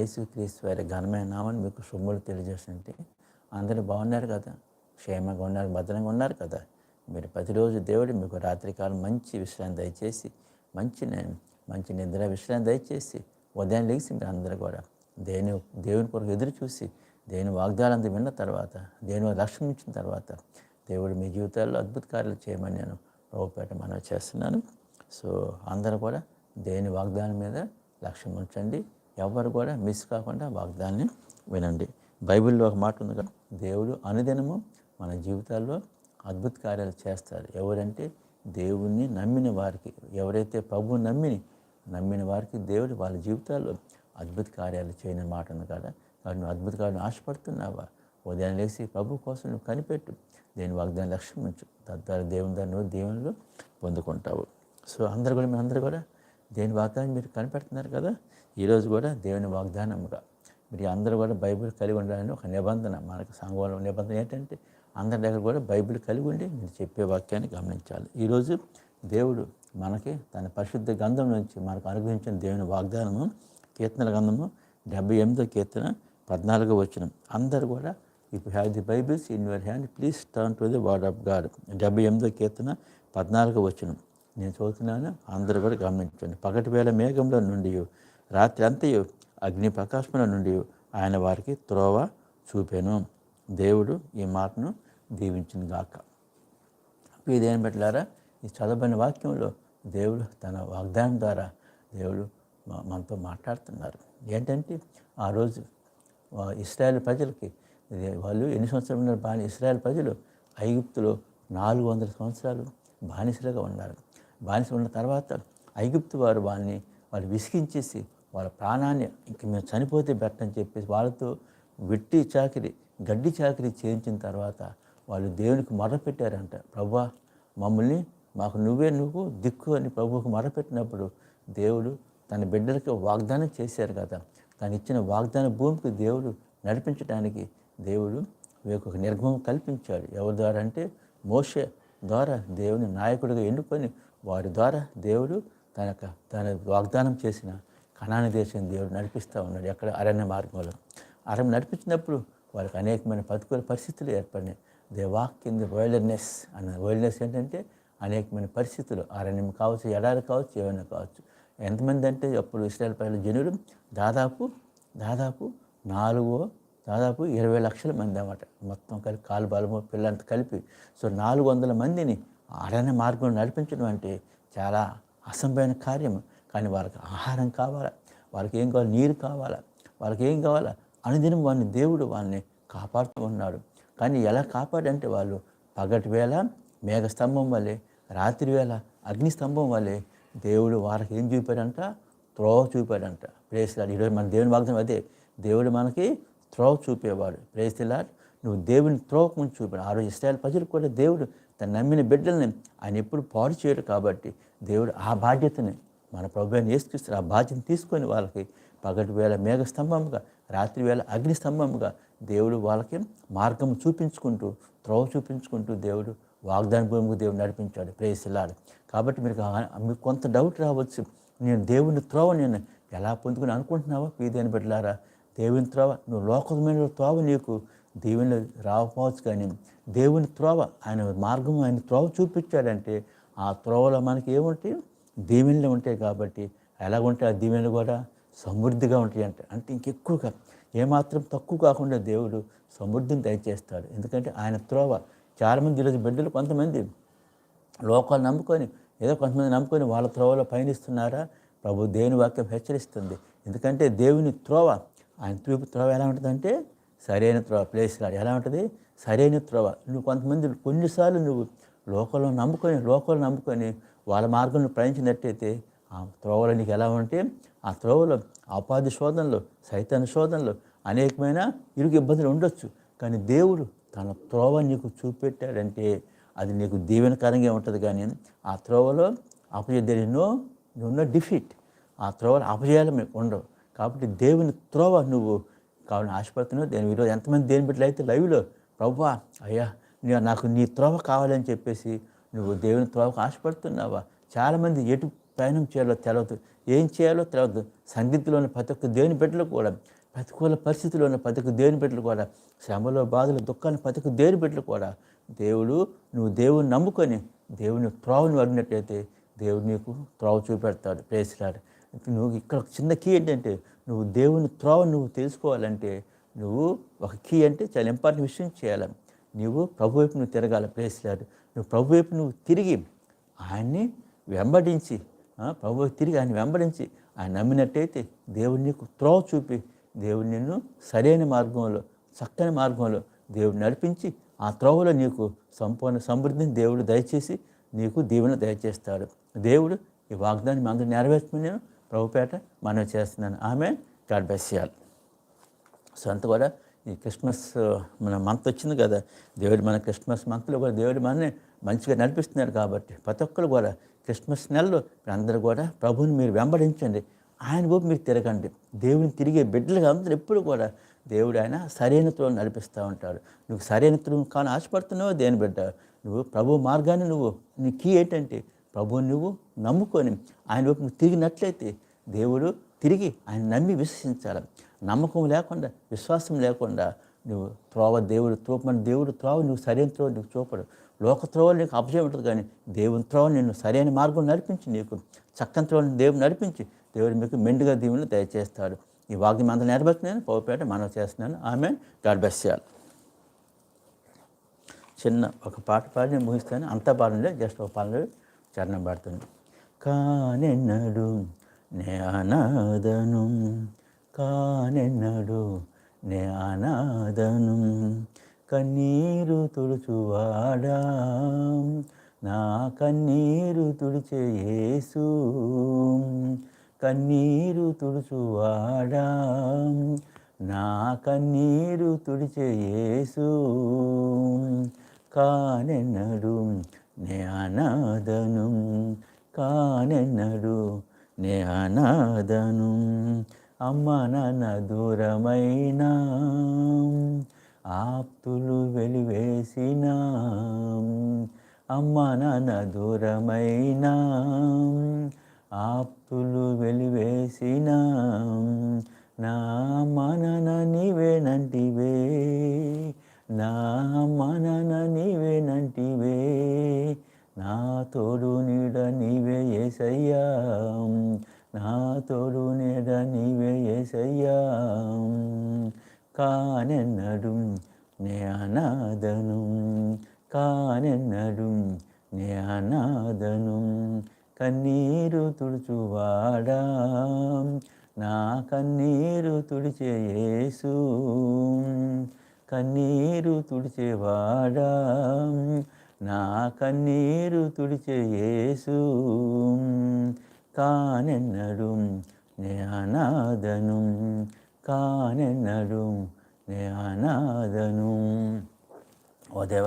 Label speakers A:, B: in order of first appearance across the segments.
A: యేసుక్రీస్తు వారి ఘనమైన నామని మీకు శుభములు తెలియజేస్తుంటే అందరూ బాగున్నారు కదా? క్షేమంగా ఉన్నారు భద్రంగా ఉన్నారు కదా? మీరు ప్రతిరోజు దేవుడు మీకు రాత్రికాలం మంచి విశ్రాంతి దయచేసి మంచి మంచి నిద్ర విశ్రాంతి దయచేసి ఉదయం లేచి మీరు అందరూ కూడా దేని దేవుని కొరకు ఎదురు చూసి దేవుని వాగ్దానంత విన్న తర్వాత దేవుని లక్ష్యం ఇచ్చిన తర్వాత దేవుడు మీ జీవితాల్లో అద్భుత కార్యాలు చేయమని నేను ప్రభుపేట మనం చేస్తున్నాను. సో అందరూ కూడా దేని వాగ్దానం మీద లక్ష్యం ఉంచండి. ఎవరు కూడా మిస్ కాకుండా వాగ్దాన్ని వినండి. బైబిల్లో ఒక మాట ఉంది కదా దేవుడు అనుదినము మన జీవితాల్లో అద్భుత కార్యాలు చేస్తారు ఎవరంటే దేవుణ్ణి నమ్మిన వారికి ఎవరైతే ప్రభు నమ్మిని నమ్మిన వారికి దేవుడు వాళ్ళ జీవితాల్లో అద్భుత కార్యాలు చేయని మాట ఉంది కదా. కాబట్టి నువ్వు అద్భుత కార్యాలు ఆశపడుతున్నావా? ఉదయం లేచి ప్రభు కోసం నువ్వు కనిపెట్టు. దేని వాగ్దాన్ని లక్ష్యం ఉంచు. తద్వారా దేవుని దాన్ని నువ్వు దేవునిలో పొందుకుంటావు. సో అందరు కూడా మేము అందరూ కూడా దేని వాగ్దానం మీరు కనిపెడుతున్నారు కదా ఈరోజు కూడా దేవుని వాగ్దానముగా. మీరు అందరూ కూడా బైబిల్ కలిగి ఉండాలని ఒక నిబంధన మనకు సంఘంలో నిబంధన ఏంటంటే అందరి దగ్గర కూడా బైబిల్ కలిగి ఉండి మీరు చెప్పే వాక్యాన్ని గమనించాలి. ఈరోజు దేవుడు మనకి తన పరిశుద్ధ గంధం నుంచి మనకు అనుగ్రహించిన దేవుని వాగ్దానము కీర్తనల గంధము డెబ్బై ఎనిమిదో కీర్తన పద్నాలుగో వచ్చిన అందరు కూడా if have the Bibles in your hand please turn to the word of God డెబ్బై ఎనిమిదో కీర్తన పద్నాలుగో వచ్చిన నేను చదువుతున్నాను అందరూ కూడా గమనించండి. పగటి వేళ మేఘంలో నుండి రాత్రి అంతయు అగ్ని ప్రకాశముల నుండి ఆయన వారికి త్రోవ చూపాను. దేవుడు ఈ మాటను దీవించింది గాక. ఇదేం పెట్టారా ఈ చదవబడిన వాక్యంలో దేవుడు తన వాగ్దానం ద్వారా దేవుడు మనతో మాట్లాడుతున్నారు. ఏంటంటే ఆ రోజు ఇస్రాయల్ ప్రజలకి వాళ్ళు ఎన్ని సంవత్సరాలు ఉన్నారు? బాని ఇస్రాయల్ ప్రజలు ఐగుప్తులో నాలుగు వందల సంవత్సరాలు బానిసలుగా ఉన్నారు. బానిస ఉన్న తర్వాత ఐగుప్తు వారు వాళ్ళని వాళ్ళు విసిగించేసి వాళ్ళ ప్రాణాన్ని ఇంక మేము చనిపోతే బెట్టని చెప్పేసి వాళ్ళతో వెట్టి చాకిరి గడ్డి చాకిరి చేయించిన తర్వాత వాళ్ళు దేవునికి మొరపెట్టారంట ప్రభా మమ్మల్ని మాకు నువ్వే నువ్వు దిక్కు అని ప్రభువుకు మొరపెట్టినప్పుడు దేవుడు తన బిడ్డలకి వాగ్దానం చేశారు కదా. తను ఇచ్చిన వాగ్దాన భూమికి దేవుడు నడిపించడానికి దేవుడు వీరికి ఒక నిర్గమం కల్పించాడు. ఎవరి ద్వారా అంటే మోష ద్వారా దేవుని నాయకుడిగా ఎన్నుకొని వారి ద్వారా దేవుడు తన యొక్క- తన వాగ్దానం చేసిన కణాని దేశం దేవుడు నడిపిస్తూ ఉన్నాడు ఎక్కడ అరణ్య మార్గంలో. అరణ్యం నడిపించినప్పుడు వాళ్ళకి అనేకమైన ప్రతికూల పరిస్థితులు ఏర్పడినాయి. They walk in the wildness అన్న వైల్డ్నెస్ ఏంటంటే అనేకమైన పరిస్థితులు. అరణ్యం కావచ్చు ఎడారి కావచ్చు ఏమైనా కావచ్చు. ఎంతమంది అంటే అప్పుడు ఇస్రాయల్ పైన జనులు దాదాపు దాదాపు నాలుగో దాదాపు ఇరవై లక్షల మంది అన్నమాట. మొత్తం కలిపి కాలు బలము పిల్లలంతా కలిపి. సో నాలుగు వందల మందిని అరణ్య మార్గంలో నడిపించడం అంటే చాలా అసంభవమైన కార్యం. కానీ వాళ్ళకి ఆహారం కావాలా? వాళ్ళకి ఏం కావాలి? నీరు కావాలా? వాళ్ళకి ఏం కావాలా? అనుదినం వాడిని దేవుడు వాళ్ళని కాపాడుతూ ఉన్నాడు. కానీ ఎలా కాపాడంటే వాళ్ళు పగటి వేళ మేఘస్తంభం వల్లే రాత్రి వేళ అగ్ని స్తంభం వల్లే దేవుడు వాళ్ళకి ఏం చూపాడంట? త్రోవ చూపాడంట. ప్రేస్లాడ్ ఈరోజు మన దేవుని వాగ్దానం అదే. దేవుడు మనకి త్రోవ చూపేవాడు. ప్రేస్లాడ్ నువ్వు దేవుని త్రోవకు ముందు చూపాడు ఆ రోజు ఇస్రాయల్ ప్రజలు కూడా దేవుడు తను నమ్మిన బిడ్డల్ని ఆయన ఎప్పుడు పాడు చేయడు కాబట్టి దేవుడు ఆ బాధ్యతని మన ప్రభు అయిన ఆ బాధ్యతను తీసుకొని వాళ్ళకి పగటి వేళ మేఘ స్తంభముగా రాత్రి వేళ అగ్ని స్తంభముగా దేవుడు వాళ్ళకి మార్గం చూపించుకుంటూ త్రోవ చూపించుకుంటూ దేవుడు వాగ్దాన భూమికి దేవుడు నడిపించాడు. ప్రేసిల్లాడు కాబట్టి మీరు మీకు కొంత డౌట్ రావచ్చు. నేను దేవుని త్రోవ నేను ఎలా పొందుకుని అనుకుంటున్నావా? పీదేని బిడ్డలారా దేవుని త్రోవ నువ్వు లోకమైన త్రోవ నీకు దేవుని రాకపోవచ్చు కానీ దేవుని త్రోవ ఆయన మార్గం ఆయన త్రోవ చూపించాడంటే ఆ త్రోవలో మనకి ఏముంటాయి? దీవెనలు ఉంటాయి కాబట్టి ఎలాగుంటాయి? ఆ దీవెనలు కూడా సమృద్ధిగా ఉంటాయి అంటే. అంటే ఇంకెక్కువగా ఏమాత్రం తక్కువ కాకుండా దేవుడు సమృద్ధిని దయచేస్తాడు. ఎందుకంటే ఆయన త్రోవ చాలామంది ఈరోజు బిడ్డలు కొంతమంది లోకాలు నమ్ముకొని ఏదో కొంతమంది నమ్ముకొని వాళ్ళ త్రోవలో పయనిస్తున్నారా? ప్రభు దేవుని వాక్యం హెచ్చరిస్తుంది. ఎందుకంటే దేవుని త్రోవ ఆయన తూపు త్రోవ ఎలా ఉంటుందంటే సరైన త్రోవ ప్లేస్ కాదు. ఎలా ఉంటుంది? సరైన త్రోవ నువ్వు కొంతమంది కొన్నిసార్లు నువ్వు లోకంలో నమ్ముకొని లోకంలో నమ్ముకొని వాళ్ళ మార్గంలో ప్రయాణించినట్టయితే ఆ త్రోవలో నీకు ఎలా ఉంటే ఆ త్రోవలో అపాధి శోధనలు సైతాన శోధనలు అనేకమైన ఇరుగు ఇబ్బందులు ఉండొచ్చు. కానీ దేవుడు తన త్రోవ నీకు చూపెట్టాడంటే అది నీకు దీవెనకరంగా ఉంటుంది కానీ ఆ త్రోవలో అపజయ ఎన్నో నో డిఫీట్. ఆ త్రోవలో అపజయాలు మీకు ఉండవు. కాబట్టి దేవుని త్రోవ నువ్వు కావాలని ఆశపడుతున్నావు. దేని ఈరోజు ఎంతమంది దేని బిడ్డలు అయితే లైవ్లో ప్రవ్వా అయ్యా నీ నాకు నీ త్రోవ కావాలని చెప్పేసి నువ్వు దేవుని త్రోవకు ఆశపడుతున్నావా? చాలామంది ఎటు ప్రయాణం చేయాలో తెలవదు. ఏం చేయాలో తెలవదు. సంగీతంలోని ప్రతి ఒక్క దేవుని బిడ్డలు కూడా ప్రతికూల పరిస్థితుల్లో ఉన్న ప్రతి ఒక్క దేవుని బిడ్డలు కూడా శ్రమలో బాధలు దుఃఖాన్ని ప్రతి ఒక్క దేవుని బిడ్డలు కూడా దేవుడు నువ్వు దేవుని నమ్ముకొని దేవుని త్రోవను అడిగినట్లయితే దేవుడు నీకు త్రోవ చూపెడతాడు. ప్రేసిలాడు. నువ్వు ఇక్కడ చిన్న కీ ఏంటంటే నువ్వు దేవుని త్రోవ నువ్వు తెలుసుకోవాలంటే నువ్వు ఒక కీ అంటే చాలా ఇంపార్టెంట్ విషయం చేయాలి. నువ్వు ప్రభు వైపు నువ్వు తిరగాలి ప్రేసిలాడు నువ్వు ప్రభు వైపు నువ్వు తిరిగి ఆయన్ని వెంబడించి ప్రభు వైపు తిరిగి ఆయన వెంబడించి ఆయన నమ్మినట్టయితే దేవుడు నీకు త్రోవ చూపి దేవుడు నిన్ను సరైన మార్గంలో చక్కని మార్గంలో దేవుడు నడిపించి ఆ త్రోవలో నీకు సంపూర్ణ సమృద్ధిని దేవుడు దయచేసి నీకు దీవెన దయచేస్తాడు. దేవుడు ఈ వాగ్దాన్ని అందరూ నెరవేర్చుకుని నేను ప్రభుపేట మనవి చేస్తున్నాను. ఆమె గాడ్ బెస్యాల్ సో అంత కూడా ఈ క్రిస్మస్ మన మంత్ వచ్చింది కదా. దేవుడు మన క్రిస్మస్ మంత్లో కూడా దేవుడు మనని మంచిగా నడిపిస్తున్నాడు కాబట్టి ప్రతి ఒక్కరు కూడా క్రిస్మస్ నెలలో అందరూ కూడా ప్రభుని మీరు వెంబడించండి. ఆయన వైపు మీరు తిరగండి. దేవుని తిరిగే బిడ్డలుగా అందరూ ఎప్పుడు కూడా దేవుడు ఆయన సరైన త్రోవను నడిపిస్తూ ఉంటాడు. నువ్వు సరైన త్రోవను కానీ ఆశపడుతున్నావు దేని బిడ్డ? నువ్వు ప్రభు మార్గాన్ని నువ్వు నీ కీ ఏంటంటే ప్రభు నువ్వు నమ్ముకొని ఆయన వైపు తిరిగినట్లయితే దేవుడు తిరిగి ఆయన నమ్మి విశ్వసించాలి. నమ్మకం లేకుండా విశ్వాసం లేకుండా నువ్వు త్రోవ దేవుడు త్రోపమని దేవుడు త్రోవ నువ్వు సరైన త్రోవ నీకు చూపడు. లోక త్రోవ నీకు అపజయం ఉంటుంది కానీ దేవుని త్రోవ నిన్ను సరైన మార్గం నడిపించి నీకు చక్కని త్రోవ దేవుడు నడిపించి దేవుడు మీకు మెండుగా దీవులు దయచేస్తాడు. ఈ వాగ్యం మందలు నెరవేర్చున్నాను పౌపేట మనం చేస్తున్నాను. ఆమె గాడ్ బెస్ చేయాలి చిన్న ఒక పాట పాడి నేను ముగిస్తాను. అంతా పాడండి జస్ట్ ఒక పాడలేదు చరణం పాడుతుంది కానెన్నడు నే అనాదను కానెన్నడు నే అనాదను కన్నీరు తుడుచువాడా నా కన్నీరు తుడిచే యేసు కన్నీరు తుడుచువాడా నా కన్నీరు తుడిచే యేసు కానెన్నడు నే కానెన్నడు నే అనాథను అమ్మ నాన్న దూరమైన ఆప్తులు వెలివేసిన అమ్మ నాన్న దూరమైన ఆప్తులు వెలివేసిన నా మనన నీవేనంటి నా మనన నీవేనంటివే నా తోడు నీడ నీవే ఏసయ్యా. నా తోడు నీడ నీవే ఏసయ్యా. కానెన్నడు నే అనాథను కానెన్నడు నే అనాథను కన్నీరు తుడుచువాడా. నా కన్నీరు తుడిచే యేసు కన్నీరు తుడిచేవాడా నా కన్నీరు తుడిచే యేసు కానెన్నడు నే అనాథను కానెన్నడు నే అనాథను. ఉదయ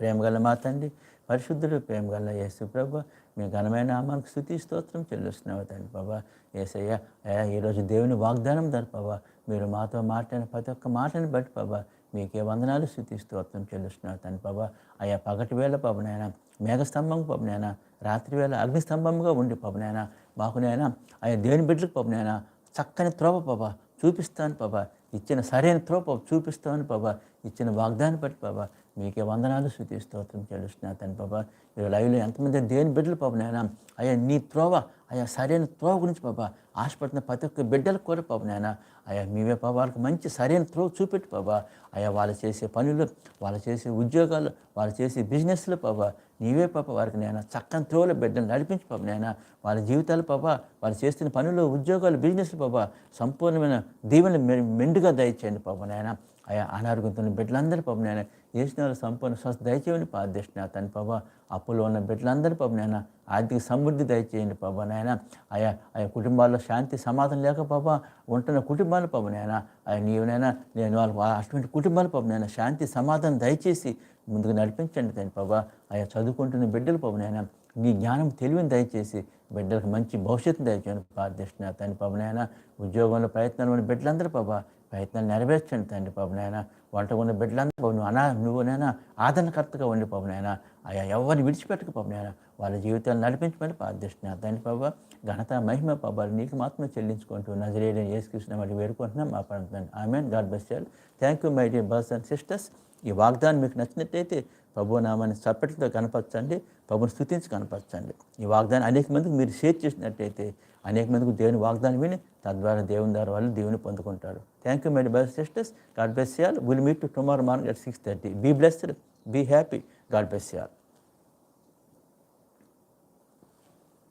A: ప్రేమ గల మా తండ్రి పరిశుద్ధుడు ప్రేమ గల యేసు ప్రభు మీ ఘనమైన నామానికి స్థుతి స్తోత్రం చెల్లిస్తున్నావు తండ్రి బాబా ఏసయ్య అయ్యా ఈరోజు దేవుని వాగ్దానం ధర బాబా మీరు మాతో మాట్లాడిన ప్రతి ఒక్క మాటను బట్టి బాబా మీకే వందనాలు. స్థుతి స్తోత్రం చెల్లిస్తున్నాడు. తను బాబా అయ్యా పగటి వేళ పాపనైనా మేఘస్తంభం పాపనైనా రాత్రి వేళ అగ్నిస్తంభంగా ఉండి పాపనైనా మాకునైనా ఆయా దేని బిడ్డలకు పాపనైనా చక్కని త్రోవ పాపా చూపిస్తాను పాపా ఇచ్చిన సరైన త్రోప చూపిస్తాను బాబా ఇచ్చిన వాగ్దాన్ని బట్టి బాబా మీకే వందనాలు శృతి స్తోత్రం చెల్లిస్తున్నా తను బాబా మీరు లైవ్లో ఎంతమంది దేని బిడ్డలు పాప నాయన. అయ్యా నీ త్రోవ అయ్యా సరైన త్రోవ గురించి బాబా ఆశపడుతున్న ప్రతి ఒక్క బిడ్డలు కూడా పాప నాయన. అయ్యా మీవే పాప వాళ్ళకి మంచి సరైన త్రోవ చూపెట్టి బాబా అయ్యా వాళ్ళు చేసే పనులు వాళ్ళు చేసే ఉద్యోగాలు వాళ్ళు చేసే బిజినెస్లు పాప నీవే పాప వారికి నేనా చక్కని త్రోవలో బిడ్డలు నడిపించి పాప నాయన. వాళ్ళ జీవితాలు పాప వాళ్ళు చేస్తున్న పనులు ఉద్యోగాలు బిజినెస్లు పాప సంపూర్ణమైన దీవెన మెండుగా దయచేయండి పాప నాయన. అయా అనారోగ్యంతో బిడ్డలందరూ పాప నాయన చేసిన సంపూర్ణ స్వస్థ దయచేయండి ప్రార్థిస్తున్నా తన పాప అప్పులో ఉన్న బిడ్డలందరూ పాప నాయన ఆర్థిక సమృద్ధి దయచేయండి పాప నాయన. ఆయా ఆయా కుటుంబాల్లో శాంతి సమాధానం లేక పాప ఉంటున్న కుటుంబాలు పాప నాయన. అయ్యా నీవునైనా నేను వాళ్ళ అటువంటి కుటుంబాలు పాప నాయన శాంతి సమాధానం దయచేసి ముందుకు నడిపించండి తండ్రి పాప ఆయా చదువుకుంటున్న బిడ్డలు పాప నాయన నీ జ్ఞానం తెలివిని దయచేసి బిడ్డలకు మంచి భవిష్యత్తు దయచేయండి ప్రార్థిస్తున్నా తండ్రి పాప నాయన ఉద్యోగంలో ప్రయత్నాలు ఉన్న బిడ్డలందరూ పాప ప్రయత్నాలు నెరవేర్చండి తండ్రి పాప నాయన. వంట ఉన్న బిడ్డలందరూ నువ్వు అనా నువ్వు నైనా ఆదరణకర్తగా ఉండి పాప నాయన. ఆయా ఎవరిని విడిచిపెట్టక నాయన. వాళ్ళ జీవితాలు నడిపించమని ప్రార్థిస్తున్నాను తండ్రి పాప ఘనత మహిమ పాపాలు నీకు మాత్రమే చెల్లించుకుంటూ నజరేయడం ఏసుకృష్ణ మరి వేడుకుంటున్నాం. మా ప్రాంతం amen. God best thank you my dear brothers and sisters. ఈ వాగ్దానం మీకు నచ్చినట్టయితే ప్రభు నామాన్ని చప్పటితో కనపరచండి ప్రభుని స్థుతించి కనపరచండి. ఈ వాగ్దానం అనేక మందికి మీరు షేర్ చేసినట్టయితే అనేక మందికి దేవుని వాగ్దానం విని తద్వారా దేవుని ద్వారా వాళ్ళు దేవుని పొందుకుంటారు. Thank you my best sisters God bless y'all will meet to tomorrow morning at six thirty be blessed be happy God bless y'all